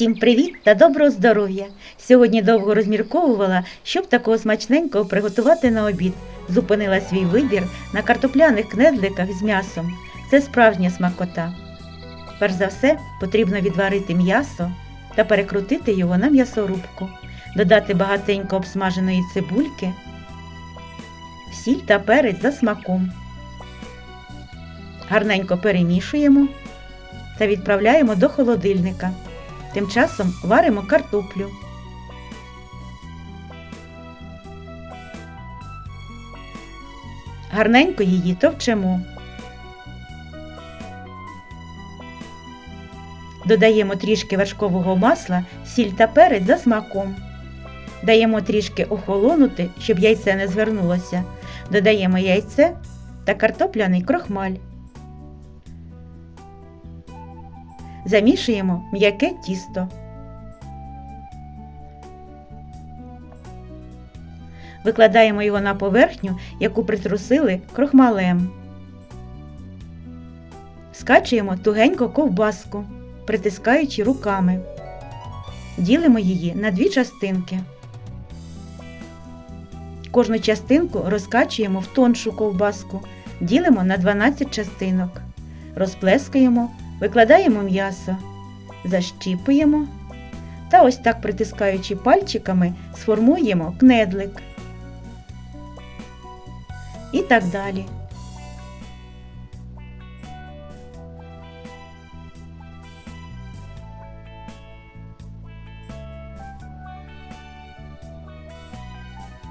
Всім привіт та доброго здоров'я! Сьогодні довго розмірковувала, щоб такого смачненького приготувати на обід. Зупинила свій вибір на картопляних кнедликах з м'ясом. Це справжня смакота. Перш за все, потрібно відварити м'ясо та перекрутити його на м'ясорубку, додати багатенько обсмаженої цибульки, сіль та перець за смаком. Гарненько перемішуємо та відправляємо до холодильника. Тим часом варимо картоплю. Гарненько її товчемо. Додаємо трішки вершкового масла, сіль та перець за смаком. Даємо трішки охолонути, щоб яйце не звернулося. Додаємо яйце та картопляний крохмаль. Замішуємо м'яке тісто. Викладаємо його на поверхню, яку притрусили крохмалем. Скачуємо тугенько ковбаску, притискаючи руками. Ділимо її на дві частинки. Кожну частинку розкачуємо в тоншу ковбаску, ділимо на 12 частинок, розплескаємо Викладаємо м'ясо, защіпуємо та ось так притискаючи пальчиками, сформуємо кнедлик. І так далі.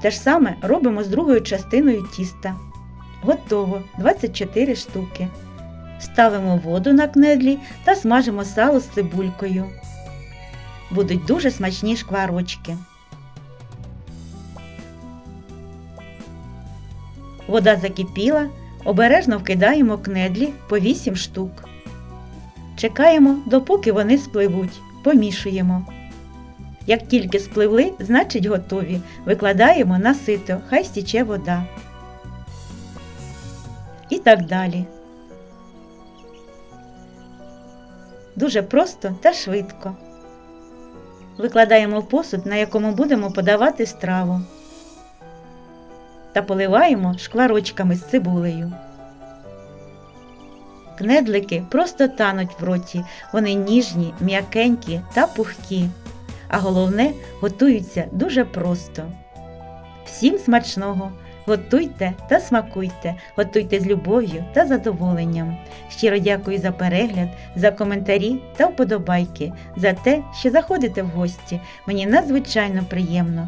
Те ж саме робимо з другою частиною тіста. Готово 24 штуки. Ставимо воду на кнедлі та смажимо сало з цибулькою. Будуть дуже смачні шкварочки. Вода закипіла, обережно вкидаємо кнедлі по 8 штук. Чекаємо, допоки вони спливуть, помішуємо. Як тільки спливли, значить готові. Викладаємо на сито, хай стіче вода. І так далі. Дуже просто та швидко. Викладаємо посуд, на якому будемо подавати страву. Та поливаємо шкварочками з цибулею. Кнедлики просто тануть в роті, вони ніжні, м'якенькі та пухкі. А головне, готуються дуже просто. Всім смачного! Готуйте та смакуйте, готуйте з любов'ю та задоволенням. Щиро дякую за перегляд, за коментарі та вподобайки, за те, що заходите в гості. Мені надзвичайно приємно.